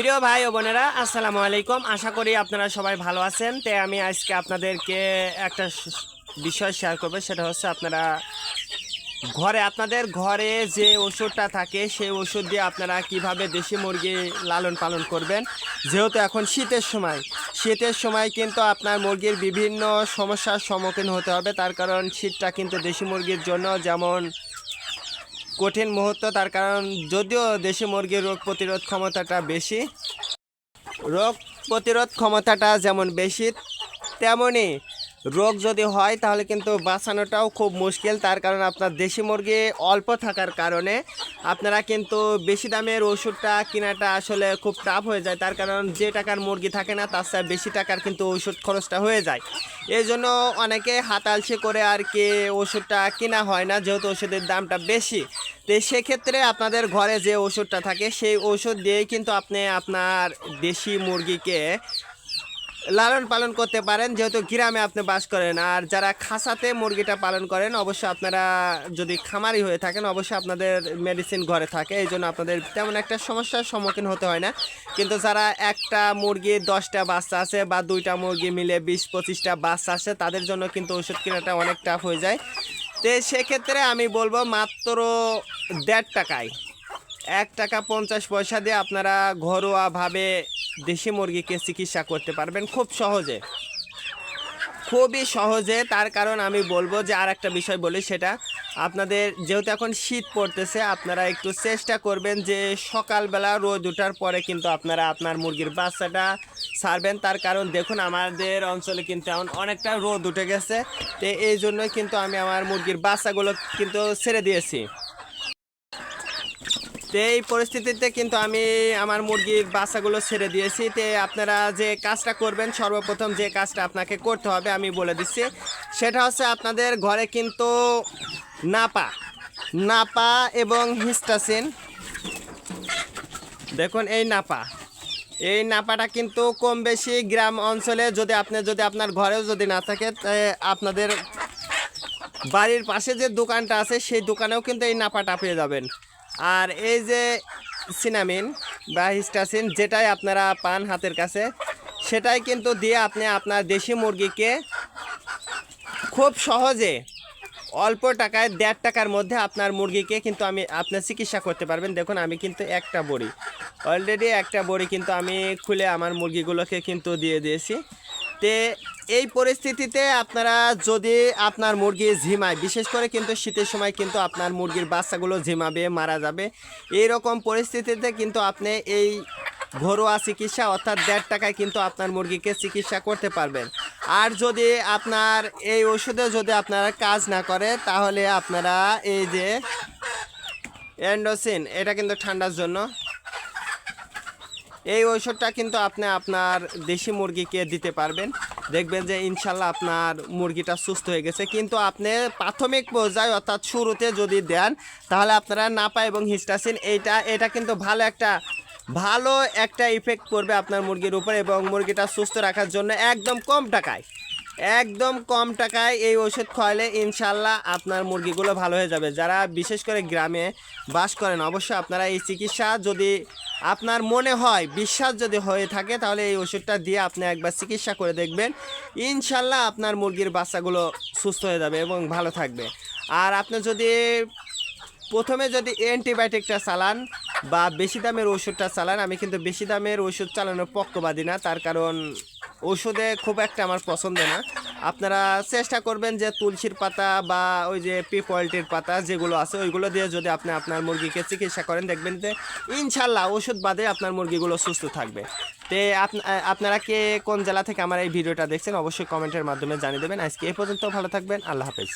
প্রিয় ভাই ও বোনেরা, আসসালামু আলাইকুম। আশা করি আপনারা সবাই ভালো আছেন। তে আমি আজকে আপনাদেরকে একটা বিষয় শেয়ার করব, সেটা হচ্ছে আপনারা ঘরে, আপনাদের ঘরে যে ওষুধটা থাকে, সেই ওষুধ দিয়ে আপনারা কীভাবে দেশি মুরগি লালন পালন করবেন? যেহেতু এখন শীতের সময় শীতের সময় কিন্তু আপনার মুরগির বিভিন্ন সমস্যার সম্মুখীন হতে হবে। তার কারণ শীতটা কিন্তু দেশি মুরগির জন্য যেমন কঠিন মুহূর্ত, তার কারণ যদিও দেশি মুরগির রোগ প্রতিরোধ ক্ষমতাটা বেশি, রোগ প্রতিরোধ ক্ষমতাটা যেমন বেশি তেমনই রোগ যদি হয়, তাহলে কিন্তু বাঁচানোটাও খুব মুশকিল। তার কারণ আপনার দেশি মুরগি অল্প থাকার কারণে আপনারা কিন্তু বেশি দামের ওষুধটা কেনাটা আসলে খুব টাফ হয়ে যায়। তার কারণ যে টাকার মুরগি থাকে না, তার চেয়ে বেশি টাকার কিন্তু ওষুধ খরচটা হয়ে যায়। এই জন্য অনেকে হাতালসি করে আর কি ওষুধটা কেনা হয় না, যেহেতু ওষুধের দামটা বেশি। তো সেক্ষেত্রে আপনাদের ঘরে যে ওষুধটা থাকে, সেই ওষুধ দিয়েই কিন্তু আপনি আপনার দেশি মুরগিকে লালন পালন করতে পারেন, যেহেতু গ্রামে আপনি বাস করেন। আর যারা খাসাতে মুরগিটা পালন করেন, অবশ্যই আপনারা যদি খামারি হয়ে থাকেন, অবশ্যই আপনাদের মেডিসিন ঘরে থাকে। এই জন্য আপনাদের তেমন একটা সমস্যার সম্মুখীন হতে হয় না। কিন্তু যারা একটা মুরগি দশটা বাচ্চা আছে বা দুইটা মুরগি মিলে বিশ, পঁচিশটা বাচ্চা আছে, তাদের জন্য কিন্তু ওষুধ কেনাটা অনেক টাফ হয়ে যায়। তো সেক্ষেত্রে আমি বলব মাত্র দেড় টাকায় এক টাকা পঞ্চাশ পয়সা দিয়ে আপনারা ঘরোয়াভাবে দেশি মুরগিকে চিকিৎসা করতে পারবেন খুব সহজে। খুবই সহজে, তার কারণ আমি বলব যে আর একটা বিষয় বলি সেটা, আপনাদের যেহেতু এখন শীত পড়তেছে, আপনারা একটু চেষ্টা করবেন যে সকালবেলা রোদ ওঠার পরে কিন্তু আপনারা আপনার মুরগির বাচ্চাটা ছাড়বেন। তার কারণ দেখুন, আমাদের অঞ্চলে কিন্তু এখন অনেকটা রোদ উঠে গেছে, তো এই জন্যই কিন্তু আমি আমার মুরগির বাচ্চাগুলো কিন্তু ছেড়ে দিয়েছি। তো এই পরিস্থিতিতে কিন্তু আমি আমার মুরগির বাচ্চাগুলো ছেড়ে দিয়েছি, তে আপনারা যে কাজটা করবেন, সর্বপ্রথম যে কাজটা আপনাকে করতে হবে আমি বলে দিচ্ছি। সেটা হচ্ছে আপনাদের ঘরে কিন্তু নাপা নাপা এবং হিস্টাসিন। দেখুন এই নাপা, এই নাপাটা কিন্তু কম বেশি গ্রাম অঞ্চলে যদি আপনি, যদি আপনার ঘরেও যদি না থাকে আপনাদের বাড়ির পাশে যে দোকানটা আছে, সেই দোকানেও কিন্তু এই নাপাটা পেয়ে যাবেন। আর এই যে সিনামিন বা হিস্টাসিন, যেটাই আপনারা পান হাতের কাছে, সেটাই কিন্তু দিয়ে আপনি আপনার দেশি মুরগিকে খুব সহজে অল্প টাকায় দেড় টাকার মধ্যে আপনার মুরগিকে কিন্তু আমি আপনার চিকিৎসা করতে পারবেন। দেখুন, আমি কিন্তু একটা বড়ি অলরেডি একটা বড়ি কিন্তু আমি খুলে আমার মুরগিগুলোকে কিন্তু দিয়ে দিয়েছি। তে এই পরিস্থিতিতে আপনারা যদি আপনার মুরগি ঝিমায়, বিশেষ করে কিন্তু শীতের সময় কিন্তু আপনার মুরগির বাচ্চাগুলো ঝিমাবে, মারা যাবে। এই রকম পরিস্থিতিতে কিন্তু আপনি এই ঘরোয়া চিকিৎসা অর্থাৎ দেড় টাকায় কিন্তু আপনার মুরগিকে চিকিৎসা করতে পারবেন। আর যদি আপনার এই ওষুধে যদি আপনারা কাজ না করে, তাহলে আপনারা এই যে অ্যান্ডোসিন এটা কিন্তু ঠান্ডার জন্য এই ঔষধটা কিন্তু আপনি আপনার দেশি মুরগিকে দিতে পারবেন। দেখবেন যে ইনশাল্লাহ আপনার মুরগিটা সুস্থ হয়ে গেছে। কিন্তু আপনি প্রাথমিক পর্যায়ে অর্থাৎ শুরুতে যদি দেন, তাহলে আপনারা নাপা এবং হিস্টাসিন এইটা, এটা কিন্তু ভালো একটা ভালো একটা ইফেক্ট পড়বে আপনার মুরগির উপর এবং মুরগিটা সুস্থ রাখার জন্য একদম কম টাকায়। একদম কম টাকায় এই ওষুধ খাওয়ালে ইনশাল্লাহ আপনার মুরগিগুলো ভালো হয়ে যাবে। যারা বিশেষ করে গ্রামে বাস করেন, অবশ্যই আপনারা এই চিকিৎসা যদি আপনার মনে হয়, বিশ্বাস যদি হয়ে থাকে, তাহলে এই ওষুধটা দিয়ে আপনি একবার চিকিৎসা করে দেখবেন। ইনশাল্লাহ আপনার মুরগির বাচ্চাগুলো সুস্থ হয়ে যাবে এবং ভালো থাকবে। আর আপনি যদি প্রথমে যদি অ্যান্টিবায়োটিকটা চালান বা বেশি দামের ওষুধটা চালান, আমি কিন্তু বেশি দামের ওষুধ চালানোর পক্ষবাদী না, তার কারণ ওষুধে খুব একটা আমার পছন্দ না। আপনারা চেষ্টা করবেন যে তুলসীর পাতা বা ওই যে পিপলটির পাতা যেগুলো আছে ওইগুলো দিয়ে যদি আপনি আপনার মুরগিকে চিকিৎসা করেন, দেখবেন যে ইনশাল্লাহ ওষুধ বাদে আপনার মুরগিগুলো সুস্থ থাকবে। তে আপনারা কে কোন জেলা থেকে আমার এই ভিডিওটা দেখছেন, অবশ্যই কমেন্টের মাধ্যমে জানিয়ে দেবেন। আজকে এ পর্যন্ত ভালো থাকবেন, আল্লাহ হাফেজ।